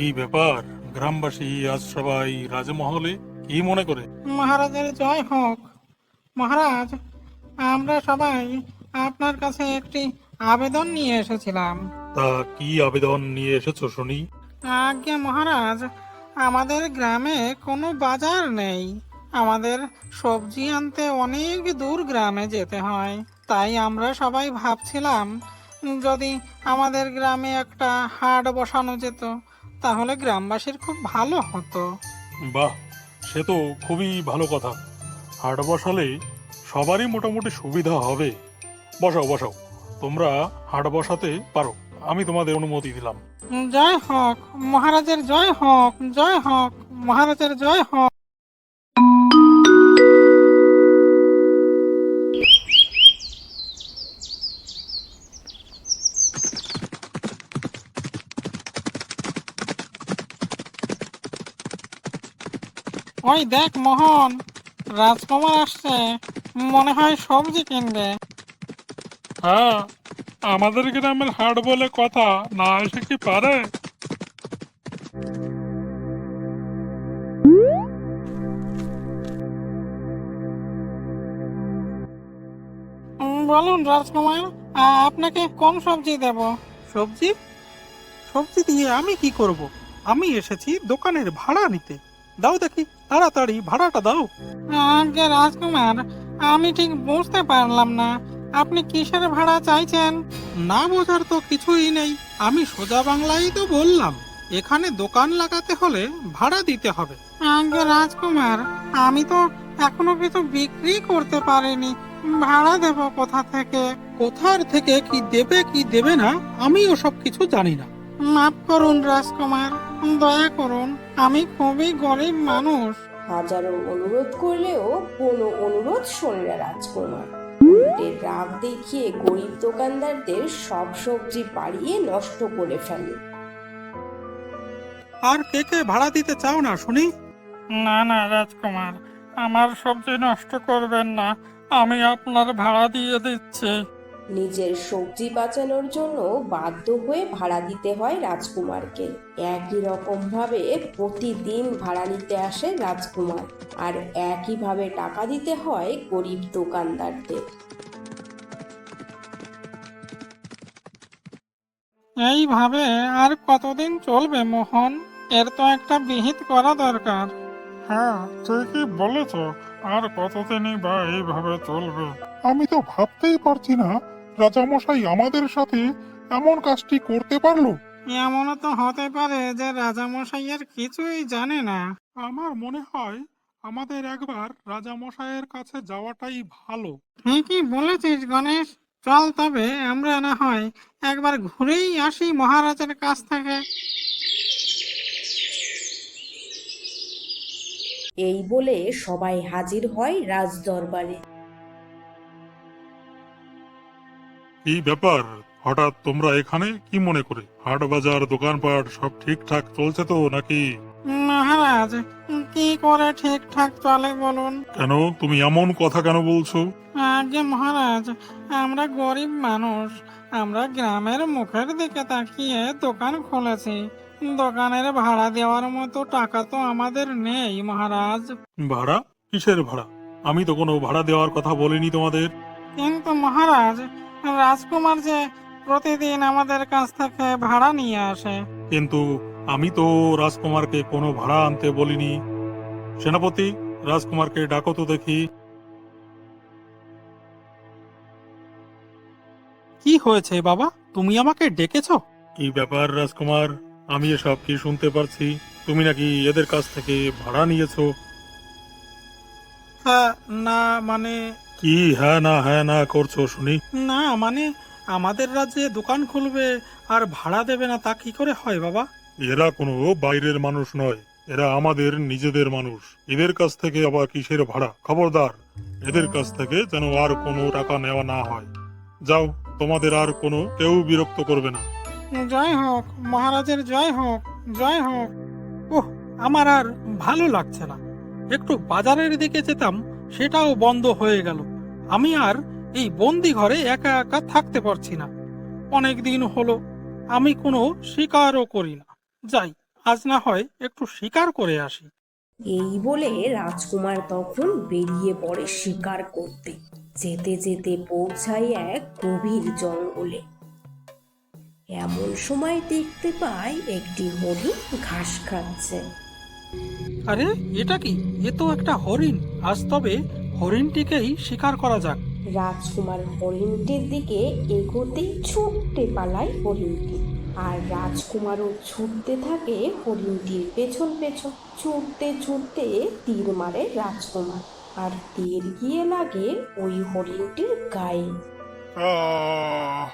কি ব্যাপার? গ্রামবাসী আজ সবাই রাজমহলে কি মনে করে? মহারাজের জয় হোক। মহারাজ আমরা সবাই আপনার কাছে একটি আবেদন নিয়ে এসেছিলাম। তা কি আবেদন নিয়ে এসেছ শুনি? আজ্ঞে মহারাজ আমাদের গ্রামে কোনো বাজার নেই। আমাদের সবজি আনতে অনেক দূর গ্রামে যেতে হয়। তাই আমরা সবাই ভাবছিলাম যদি আমাদের গ্রামে একটা হাট বসানো যেত তাহলে গ্রামবাসীর খুব ভালো হতো। বাহ সে তো খুবই ভালো কথা। হাট বসালে সবারই মোটামুটি সুবিধা হবে। বসাও বসাও তোমরা হাট বসাতে পারো। আমি তোমাদের অনুমতি দিলাম। জয় হোক মহারাজের জয় হোক জয় হোক মহারাজের জয় হোক। ওই দেখ মোহন রাজকুমার আসছে মনে হয় সবজি কিনবে। হ্যাঁ আমাদের গ্রামের হাট বলে কথা না এসে কি পারে? বলুন রাজকুমার আপনাকে কোন সবজি দেব। সবজি? সবজি দিয়ে আমি কি করব? আমি এসেছি দোকানের ভাড়া নিতে। দাও দেখি। তাড়াতাড়ি ভাড়াটা দাও। আগে রাজকুমার আমি ঠিক বুঝতে পারলাম না। আপনি কিসের ভাড়া চাইছেন? না বোঝার তো কিছুই নেই। আমি সোজা বাংলায় তো বললাম এখানে দোকান লাগাতে হলে ভাড়া দিতে হবে। আগে রাজকুমার আমি তো এখনও কিছু বিক্রি করতে পারিনি। ভাড়া দেব কোথা থেকে? কোথার থেকে কি দেবে কি দেবে না আমি ওসব কিছু জানি না। মাফ করুন রাজকুমার দয়া করুন আমি খুবই গরিব মানুষ। হাজারো অনুরোধ করলেও কোনো অনুরোধ শোনে না রাজকুমার। উল্টে রাগ দেখিয়ে গরিব দোকানদারদের সব সবজি পাড়িয়ে নষ্ট করে ফেলে। আর কে কে ভাড়া দিতে চাও না শুনি? না না রাজকুমার আমার সবজি নষ্ট করবেন না আমি আপনার ভাড়া দিয়ে দিচ্ছি। নিজের সবজি বাঁচানোর জন্য বাধ্য হয়ে ভাড়া দিতে হয় রাজকুমারকে। একই রকম ভাবে প্রতিদিন ভাড়া নিতে আসে রাজকুমার আর একইভাবে টাকা দিতে হয় গরিব দোকানদারদের। এইভাবে আর কতদিন চলবে মোহন? এর তো একটা বিহিত করা দরকার। হ্যাঁ ঠিকই বলেছ। আর কতদিনই বা এইভাবে চলবে? আমি তো ভাবতেই পারছি না রাজামশাই আমাদের সাথে এমন কাজটি করতে পারল? এমনও তো হতে পারে যে রাজামশাইয়ের কিছুই জানে না। আমার মনে হয় আমাদের একবার রাজামশাইয়ের কাছে যাওয়াটাই ভালো। ঠিকই বলেছিস গণেশ। চল তবে আমরা না হয় একবার ঘুরেই আসি মহারাজের কাছ থেকে। এই বলে সবাই হাজির হয় রাজ কি ব্যাপার? হঠাৎ তোমরা এখানে? কি মনে করে? হাট বাজার দোকানপাট সব ঠিকঠাক চলছে তো নাকি? মহারাজ কি করে ঠিকঠাক চলে বলুন? কেন? তুমি এমন কথা কেন বলছো? আগে মহারাজ আমরা গরিব মানুষ। আমরা গ্রামের মুখের দিকে তাকিয়ে দোকান খুলেছি। দোকানের ভাড়া দেওয়ার মতো টাকা তো আমাদের নেই মহারাজ। ভাড়া? কিসের ভাড়া? আমি তো কোনো ভাড়া দেওয়ার কথা বলিনি তোমাদের। কিন্তু মহারাজ রাজকুমার যে প্রতিদিন আমাদের কাছ থেকে ভাড়া নিয়ে আসে। কিন্তু আমি তো রাজকুমারকে কোনো ভাড়া আনতে বলিনি। সেনাপতি রাজকুমারকে ডাকো তো দেখি। কি হয়েছে বাবা? তুমি আমাকে ডেকেছো? কি ব্যাপার রাজকুমার? আমি এসব কি শুনতে পারছি? তুমি নাকি এদের কাছ থেকে ভাড়া নিয়েছো? হ্যাঁ না মানে কি হ্যাঁ না হ্যাঁ না করছ শুনি? না মানে আমাদের রাজ্যে দোকান খুলবে আর ভাড়া দেবে না তা কি করে হয় বাবা? এরা কোনো বাইরের মানুষ নয় এরা আমাদের নিজেদের মানুষ। এদের কাছ থেকে আবার কিসের ভাড়া? খবরদার এদের কাছ থেকে যেন আর কোনো টাকা নেওয়া না হয়। যাও তোমাদের আর কোনো কেউ বিরক্ত করবে না। জয় হোক মহারাজের জয় হোক জয় হোক। ওহ আমার আর ভালো লাগছে না। একটু বাজারের দিকে যেতাম সেটাও বন্ধ হয়ে গেল। আমি আর এই বন্দি ঘরে একা একা থাকতে পারছি না। অনেক দিন হলো আমি কোনো শিকারও করি না। যাই আজ না হয় একটু শিকার করে আসি। এই বলে রাজকুমার তখন বেরিয়ে পড়ে শিকার করতে। যেতে যেতে পৌঁছায় এক গভীর জঙ্গলে। এমন সময় দেখতে পায় একটি হরিণ ঘাস খাচ্ছে। আরে এটা কি? এ তো একটা হরিণ। আজ তবে হরিণটিকেই শিকার করা যাক। রাজকুমার হরিণটির দিকে এগোতেই ছুটতে পালায় হরিণটি। আর রাজকুমারও ছুটতে থাকে হরিণটির পেছন পেছন। ছুটতে ছুটতে তীর মারে রাজকুমার। আর তীর গিয়ে লাগে ওই হরিণটির গায়ে। আহ!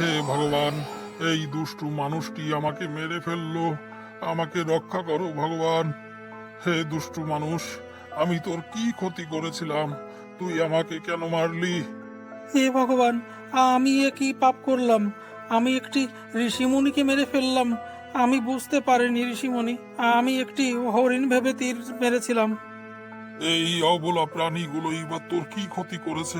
হে ভগবান এই দুষ্টু মানুষটি আমাকে মেরে ফেলল। আমাকে রক্ষা করো ভগবান। হে দুষ্টু মানুষ আমি তোর কি ক্ষতি করেছিলাম? তুই আমাকে কেন মারলি? হে ভগবান আমি এ কি পাপ করলাম। আমি একটি ঋষিমুনিকে মেরে ফেললাম। আমি বুঝতে পারিনি ঋষিমণি আমি একটি হরিণ ভেবে তীর মেরেছিলাম। এই অবলা প্রাণীগুলোই বা তোর কি ক্ষতি করেছে?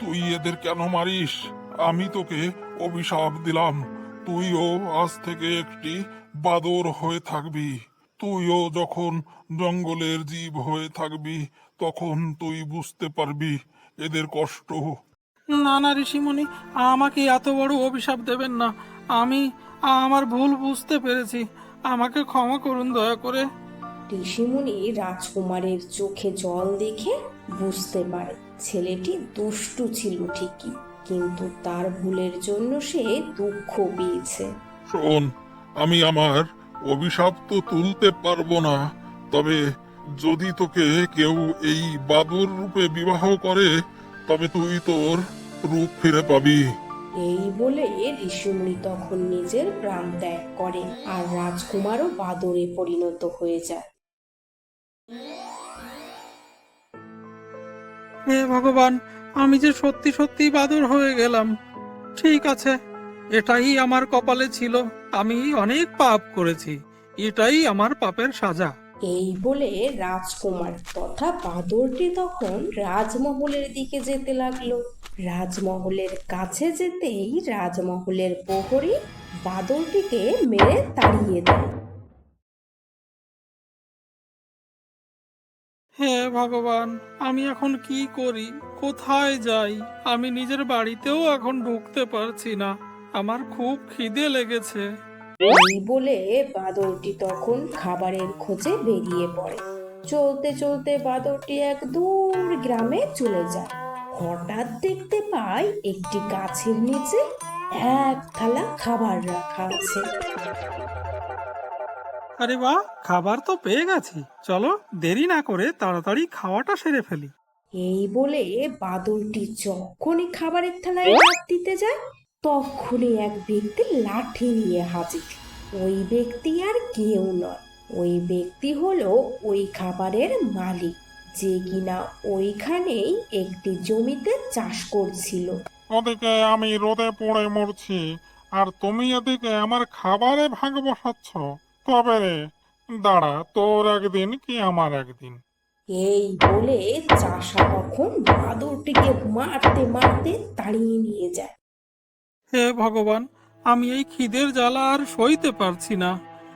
তুই এদের কেন মারিস? আমি তোকে অভিশাপ দিলাম। তুইও আজ থেকে একটি বাদর হয়ে থাকবি। তুইও যখন জঙ্গলের জীব হয়ে থাকবি তখন তুই বুঝতে পারবি এদের কষ্ট। না না ঋষিমণি আমাকে এত বড় অভিশাপ দেবেন না। আমি আমার ভুল বুঝতে পেরেছি। আমাকে ক্ষমা করুন দয়া করে। ঋষিমুনি রাজকুমারের চোখে জল দেখে বুঝতে পারে ছেলেটি দুষ্টু ছিল ঠিকই কিন্তু তার ভুলের জন্য সে দুঃখ পেয়েছে। শোন আমি আমার অভিশাপ তো তুলতে পারব না। তবে যদি তোকে কেউ এই বাদর রূপে বিবাহ করে তবে তুই তোর রূপ ফিরে পাবি। এই বলে ঋষিমুনি তখন নিজের প্রাণ ত্যাগ করে আর রাজকুমারও বাদরে পরিণত হয়ে যায়। হে ভগবান আমি যে সত্যি সত্যি বাদর হয়ে গেলাম। ঠিক আছে। এটাই আমার কপালে ছিল। আমি অনেক পাপ করেছি। এটাই আমার পাপের সাজা। এই বলে রাজকুমার তথা বাদরটি তখন রাজমহলের দিকে যেতে লাগল। রাজমহলের কাছে যেতেই রাজমহলের প্রহরী বাদরটিকে মেরে তাড়িয়ে দেয়। হে ভগবান আমি এখন কি করি? কোথায় যাই? আমি নিজের বাড়িতেও এখন ঢুকতে পারছি না। আমার খুব খিদে লেগেছে। এই বলে বাদরটি তখন খাবারের খোঁজে বেরিয়ে পড়ে। চলতে চলতে বাদরটি এক দূর গ্রামে চলে যায়। হঠাৎ দেখতে পায় একটি গাছের নিচে এক থালা খাবার রাখা আছে। আরে বাহ খাবার তো পেয়ে গেছি। চলো দেরি না করে তাড়াতাড়ি খাওয়াটা সেরে ফেলি। এই বলে বাদরটি যখনই খাবারের থালায় হাত দিতে যায় তখনই এক ব্যক্তি লাঠি নিয়ে হাজির। ওই ব্যক্তি আর কেউ নয়। ওই ব্যক্তি হলো ওই খাবারের মালিক যে কিনা ওইখানেই একটি জমিতে চাষ করছিল। ওদিকে আমি রোদে পড়ে মরছি আর তুমি এদিকে আমার খাবারে ভাগ বসাচ্ছ। তবে রে? দাঁড়া তোর একদিন কি আমার একদিন? এই বলে চাষা তখন বাদরটিকে মারতে মারতে তাড়িয়ে নিয়ে যায়। হে ভগবান আমি এই খিদের জ্বালা আর সইতে পারছি না।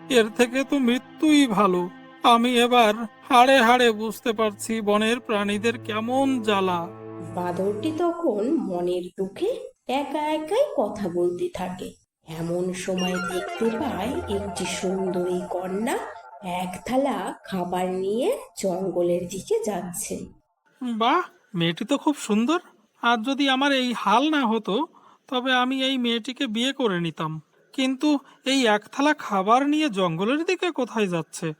এর থেকে তো মৃত্যুই ভালো। আমি এবার হাড়ে হাড়ে বুঝতে পারছি বনের প্রাণীদের কেমন জ্বালা। বাদরটি তখন মনের দুঃখে একা একাই কথা বলতে থাকে। এমন সময় দেখতে পায় একটি সুন্দরী কন্যা এক থালা খাবার নিয়ে জঙ্গলের দিকে যাচ্ছে। বাহ মেয়েটি তো খুব সুন্দর। আর যদি আমার এই হাল না হতো তবে আমি এই মেয়েটিকে বিয়ে করে নিতাম। কিন্তু এই এক থালা খাবার নিয়ে জঙ্গলের দিকে কোথায় যাচ্ছে?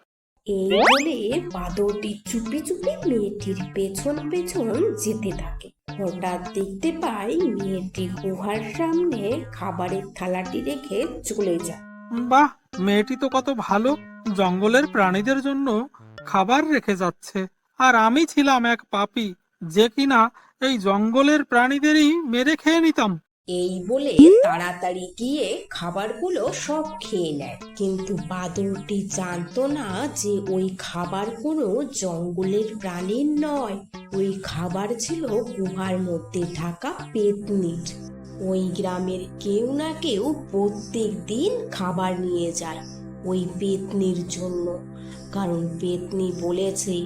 এই বলে বাদরটি চুপি চুপি মেয়েটির পেছন পেছন যেতে থাকে। হঠাৎ দেখতে পাই মেয়েটি গুহার সামনে খাবারের থালাটি রেখে চলে যায়। বাহ মেয়েটি তো কত ভালো। জঙ্গলের প্রাণীদের জন্য খাবার রেখে যাচ্ছে। আর আমি ছিলাম এক পাপি যে কিনা এই জঙ্গলের প্রাণীদেরই মেরে খেয়ে নিতাম। এই বলে তাড়াতাড়ি গিয়ে খাবারগুলো সব খেয়ে নেয়। কিন্তু বাদরটি জানতো না যে ওই খাবার কোনো জঙ্গলের প্রাণীর নয়। ওই খাবার ছিল গুহার মধ্যে থাকা পেতনির। ওই গ্রামের কেউ না কেউ প্রত্যেক দিন খাবার নিয়ে যায় ওই পেতনির জন্য। কারণ পেতনি বলেছে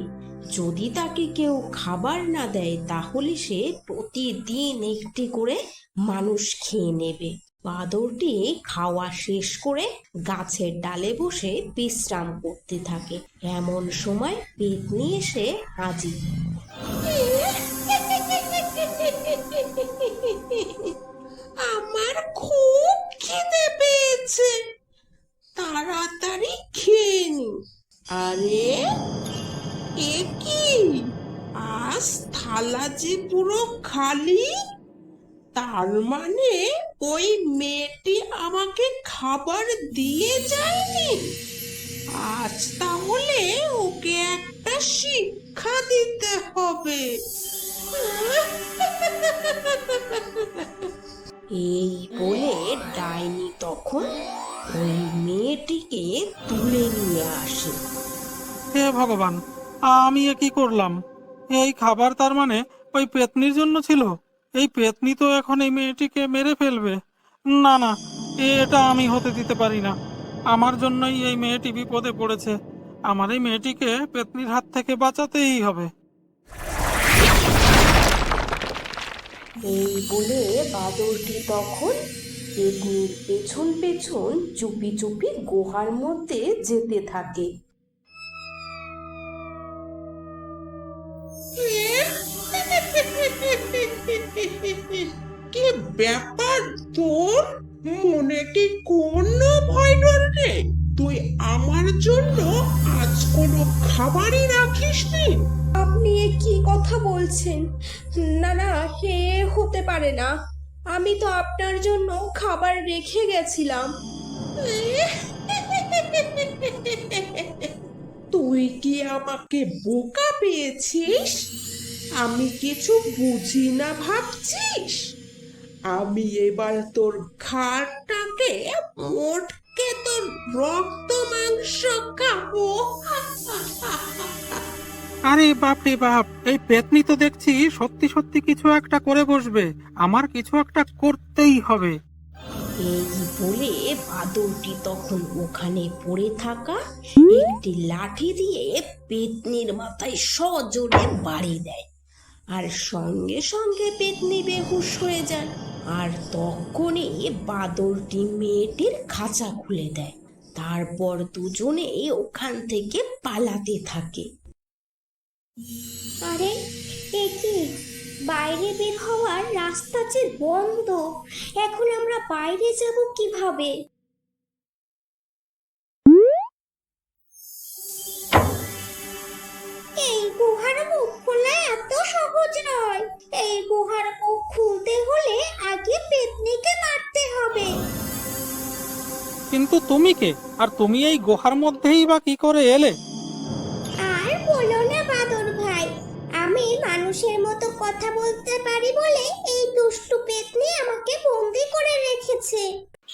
যদি তাকে কেউ খাবার না দেয়, তাহলে সে প্রতিদিন একটি করে মানুষ খেয়ে নেবে। বাদরটি খাওয়া শেষ করে গাছের ডালে বসে বিশ্রাম করতে থাকে। এমন সময় পেতনি এসে হাজির। আমার খুব খিদে পেয়েছে। তাড়াতাড়ি খেয়ে নি। আরে এ কি? আজ থালা যে পুরো খালি? তার মানে ওই মেয়েটি আমাকে খাবার দিয়ে যায়নি? আজ তাহলে ওকে একটা শিক্ষা দিতে হবে। এই বলে ডাইনি তখন ওই মেয়েটিকে তুলে নিয়ে আসে। হে ভগবান আমি এ কি করলাম? এই খাবার তার মানে ওই পেতনির জন্য ছিল? এই পেতনি তো এখন এই মেয়েটিকে মেরে ফেলবে। না না, এটা আমি হতে দিতে পারি না। আমার জন্যই এই মেয়েটি বিপদে পড়েছে। আমার এই মেয়েটিকে পেতনির হাত থেকে বাঁচাতেই হবে। এই বলে বাদরটি তখন পেতনির পেছন পেছন চুপি চুপি গুহার মধ্যে যেতে থাকে। ব্যাপার তোর মনে কি কোনো ভয় ডর নেই তুই আমার জন্য আজ কোনো খাবারই রাখিসনি? আপনি এ কি কথা বলছেন? না না হে হতে পারে না। আমি তো আপনার জন্য খাবার রেখে গেছিলাম। তুই কি আমাকে বোকা পেয়েছিস? আমি কিছু বুঝি না ভাবছিস? আমি এবার তোর ঘাড়টাকে মোটকে তোর রক্ত মাংস খাব। আরে বাপ রে বাপ এই পেতনি তো দেখছি সত্যি সত্যি কিছু একটা করে বসবে। আমার কিছু একটা করতেই হবে। এই বলে বাদরটি তখন ওখানে পড়ে থাকা একটি লাঠি দিয়ে পেতনির মাথায় সজোরে বাড়ি দেয়। আর সঙ্গে সঙ্গে পেতনি বেহুশ হয়ে যায়। আর তখনই বাদরটি মেয়েটির খাঁচা খুলে দেয়। তারপর দুজনে ওখান থেকে পালাতে থাকে। আরে, এ কি? বাইরে বের হওয়ার রাস্তা যে বন্ধ। এখন আমরা বাইরে যাব কীভাবে? এত সহজ নয়। এই গুহার মুখ খুলতে হলে আগে পেতনিকে মারতে হবে। কিন্তু তুমি কে? আর তুমি এই গুহার মধ্যেই বা কি করে এলে? আর বলো না বাদর ভাই আমি মানুষের মতো কথা বলতে পারি বলে এই দুষ্টু পেতনি আমাকে বন্দি করে রেখেছে।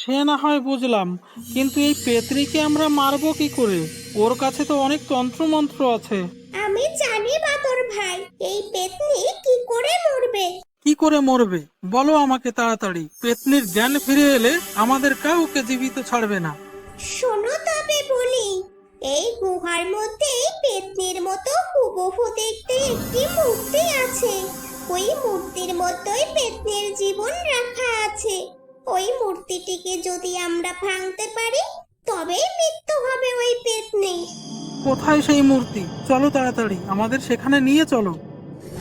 সে না হয় বুঝলাম কিন্তু এই পেতনিকে আমরা মারবো কি করে? ওর কাছে তো অনেক তন্ত্রমন্ত্র আছে। আমি জানি ভাই এই পেতনি কি করে মরবে? কি করে মরবে? বলো আমাকে তাড়াতাড়ি। পেতনির জ্ঞান ফিরে এলে আমাদের কাউকে জীবিত ছাড়বে না। শোনো তবে বলি এই গুহার মধ্যে পেতনির মতো হুবহু দেখতে একটি মূর্তি আছে। ওই মূর্তির মতোই পেতনির জীবন রাখা আছে। ওই মূর্তিটিকে যদি আমরা ভাঙতে পারি তবেই মৃত্যু হবে ওই পেতনি কোথায় সেই মূর্তি? চলো তাড়াতাড়ি আমাদের সেখানে নিয়ে চলো।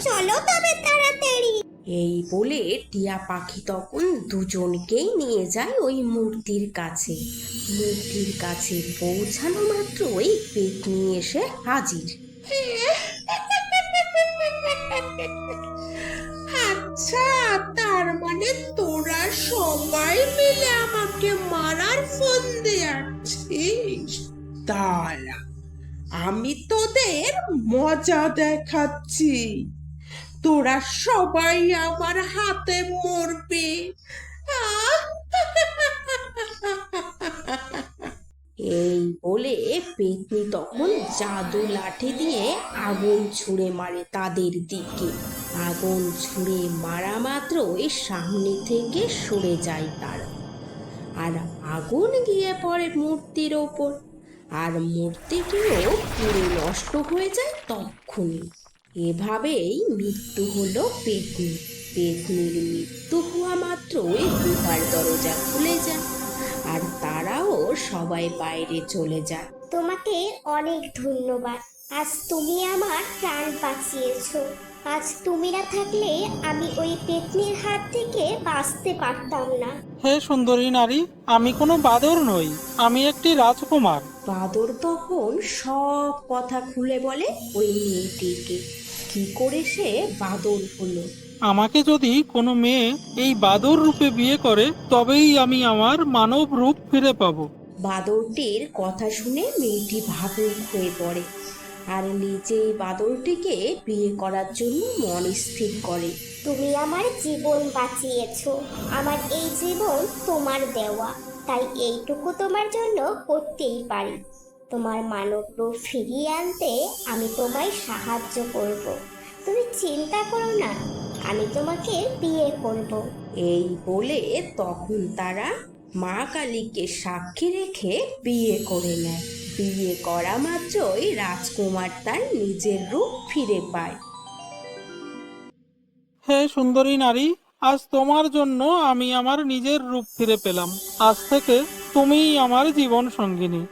চলো তবে তাড়াতাড়ি। এই বলে টিয়া পাখি তখন দুজনকেই নিয়ে যায় ওই মূর্তির কাছে। মূর্তির কাছে পৌঁছানো মাত্রই পেতনি এসে হাজির। আচ্ছা তার মানে তোরা সবাই মিলে আমাকে মারার ফোন দিয়েছিস দাঁড়া। আমি তোদের মজা দেখাচ্ছি। তোরা সবাই আমার হাতে মরবে। এই বলে পেতনি তখন জাদু লাঠি দিয়ে আগুন ছুঁড়ে মারে তাদের দিকে। আগুন ছুঁড়ে মারা মাত্রই সামনে থেকে সরে যায় তারা। আর আগুন গিয়ে পড়ে মূর্তির ওপর। আর মূর্তিটিও পুরো নষ্ট হয়ে যায় তক্ষুনি। এভাবেই মৃত্যু হলো পেতনি। পেতনির মৃত্যু হওয়া মাত্রই গুহার দরজা খুলে যায় আর তারাও সবাই বাইরে চলে যায়। তোমাকে অনেক ধন্যবাদ। আজ তুমি আমার প্রাণ বাঁচিয়েছো। আজ তুমি না থাকলে আমি ওই পেতনির হাত থেকে বাঁচতে পারতাম না। হে সুন্দরী নারী আমি কোনো বাদর নই আমি একটি রাজকুমার। বাদর তখন সব কথা খুলে বলে ওই মেয়েটিকে। কি করে সে বাদর হলো? আমাকে যদি কোনো মেয়ে এই বাদর রূপে বিয়ে করে তবেই আমি আমার মানব রূপ ফিরে পাবো। বাদরটির কথা শুনে মেয়েটি ভাবুক হয়ে পড়ে। আর নিজেই বাদরটিকে বিয়ে করার জন্য মন স্থির করে। তুমি আমার জীবন বাঁচিয়েছো। আমার এই জীবন তোমার দেওয়া। তাই এইটুকু তোমার জন্য করতেই পারি। তোমার মানব রূপ ফিরিয়ে আনতে আমি তোমায় সাহায্য করব। তুমি চিন্তা করো না আমি তোমাকে বিয়ে করব। এই বলে তখন তারা মা কালীকে সাক্ষী রেখে বিয়ে করে নেয়। বিয়ে করা মাত্রই রাজকুমার তার নিজের রূপ ফিরে পায়। হে সুন্দরী নারী, আজ তোমার জন্য আমি আমার নিজের রূপ ফিরে পেলাম। আজ থেকে তুমিই আমার জীবন সঙ্গিনী।